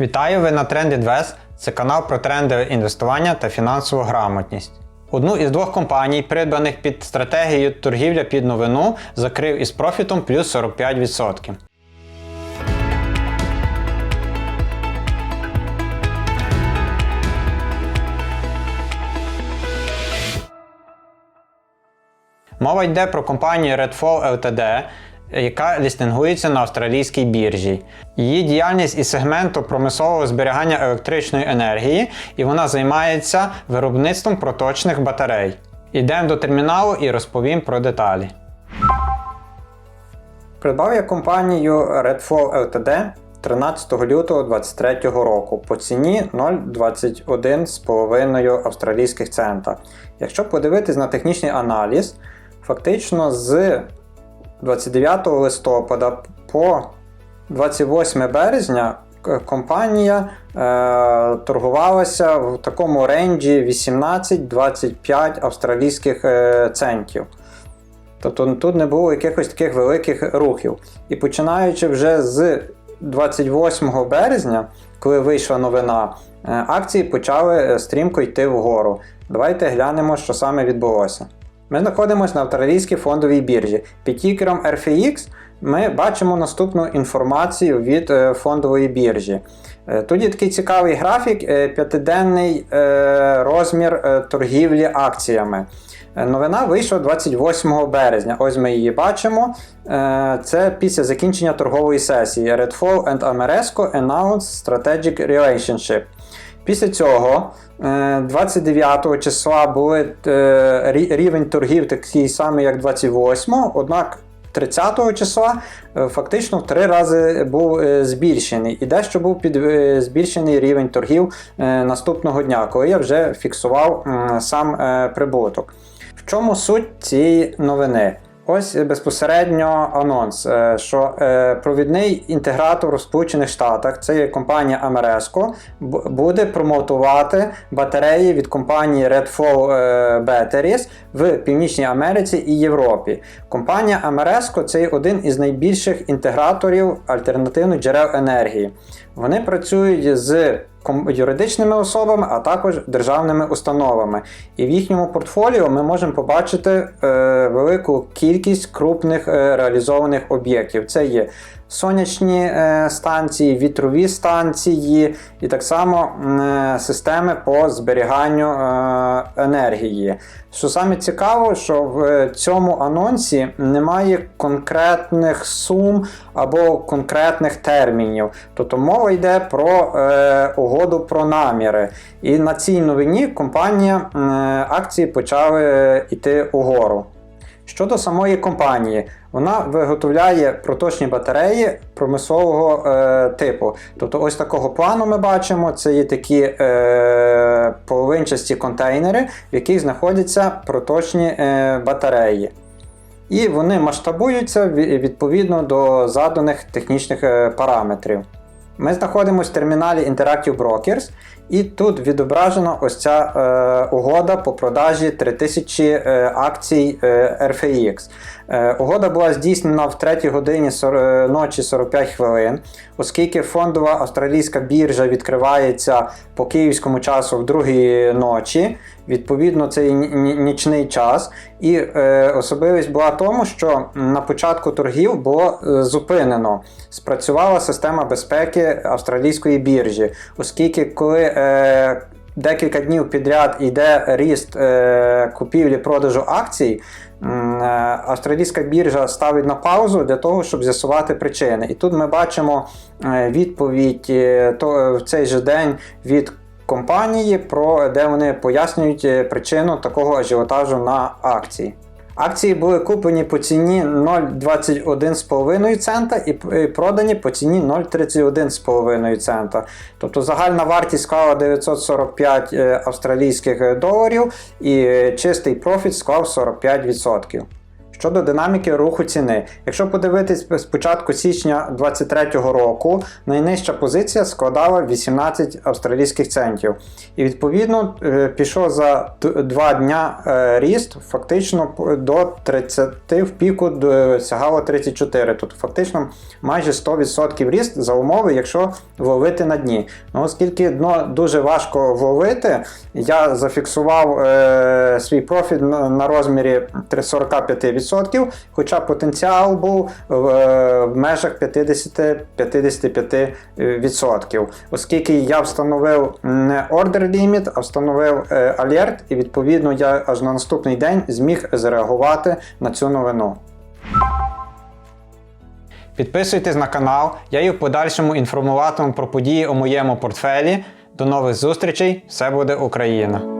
Вітаю ви на TrendInvest. Це канал про тренди інвестування та фінансову грамотність. Одну із двох компаній, придбаних під стратегією торгівля під новину, закрив із профітом плюс 45%. Мова йде про компанію Redfall Ltd, яка лістингується на австралійській біржі. Її діяльність із сегменту промислового зберігання електричної енергії, і вона займається виробництвом проточних батарей. Ідемо до терміналу і розповім про деталі. Придбав я компанію Redfall Ltd 13 лютого 2023 року по ціні 0,21,5 австралійських цента. Якщо подивитись на технічний аналіз, фактично з 29 листопада по 28 березня компанія е, торгувалася в такому ренджі 18-25 австралійських е, центів. Тобто тут не було якихось таких великих рухів. І починаючи вже з 28 березня, коли вийшла новина, е, акції почали е, стрімко йти вгору. Давайте глянемо, що саме відбулося. Ми знаходимося на австралійській фондовій біржі. Під тікером RFX ми бачимо наступну інформацію від е, фондової біржі. Е, Тут є такий цікавий графік, е, п'ятиденний розмір торгівлі акціями. Новина вийшла 28 березня. Ось ми її бачимо. Це після закінчення торгової сесії. Redfall and Ameresco announced strategic relationship. Після цього е, 29 числа були е, рівень торгів такий самий, як 28, однак 30 числа е, фактично в три рази був е, збільшений. І дещо був під е, збільшений рівень торгів е, наступного дня, коли я вже фіксував сам е, прибуток. В чому суть цієї новини? Ось е, безпосередньо анонс, е, що е, провідний інтегратор у Сполучених Штатах, це є компанія Ameresco, буде промотувати батареї від компанії Redfall Batteries в Північній Америці і Європі. Компанія Ameresco це один із найбільших інтеграторів альтернативних джерел енергії. Вони працюють з юридичними особами, а також державними установами. І в їхньому портфоліо ми можемо побачити е, велику кількість крупних е, реалізованих об'єктів. Це є сонячні е, станції, вітрові станції і так само е, системи по зберіганню е, енергії. Що саме цікаво, що в цьому анонсі немає конкретних сум або конкретних термінів. Тобто мова йде про е, угоду про наміри. І на цій новині компанія е, акції почали йти угору. Щодо самої компанії, вона виготовляє проточні батареї промислового е, типу. Тобто, ось такого плану ми бачимо: це є такі е, половинчасті контейнери, в яких знаходяться проточні е, батареї. І вони масштабуються відповідно до заданих технічних е, параметрів. Ми знаходимося в терміналі Interactive Brokers, і тут відображена ось ця е, угода по продажі 3000 е, акцій е, RFX. Е, угода була здійснена в 3 годині сор- е, ночі 45 хвилин, оскільки фондова австралійська біржа відкривається по київському часу в другій ночі. Відповідно, це і ні- ні- нічний час. І е, особливість була тому, що на початку торгів було е, зупинено. Спрацювала система безпеки австралійської біржі, оскільки коли е, декілька днів підряд йде ріст е, купівлі-продажу акцій. е, Австралійська біржа ставить на паузу для того, щоб з'ясувати причини. І тут ми бачимо відповідь в цей же день від компанії, про де вони пояснюють причину такого ажіотажу на акції. Акції були куплені по ціні 0,21,5 цента і продані по ціні 0,31,5 цента. Тобто загальна вартість склала 945 е, австралійських доларів і е, чистий профіт склав 45%. Щодо динаміки руху ціни, якщо подивитись з початку січня 2023 року, найнижча позиція складала 18 австралійських центів. І відповідно е, пішов за д- два дня е, ріст, фактично до 30 в піку сягало 34. Тобто фактично майже 100% ріст за умови, якщо вловити на дні. Ну, оскільки дно дуже важко вловити, я зафіксував е, свій профіт на, на розмірі 45%, хоча потенціал був в, е, межах 50-55%. Оскільки я встановив не ордер ліміт, а встановив е, алерт, і відповідно я аж на наступний день зміг зреагувати на цю новину. Підписуйтесь на канал, я і в подальшому інформуватиму про події у моєму портфелі. До нових зустрічей! Все буде Україна!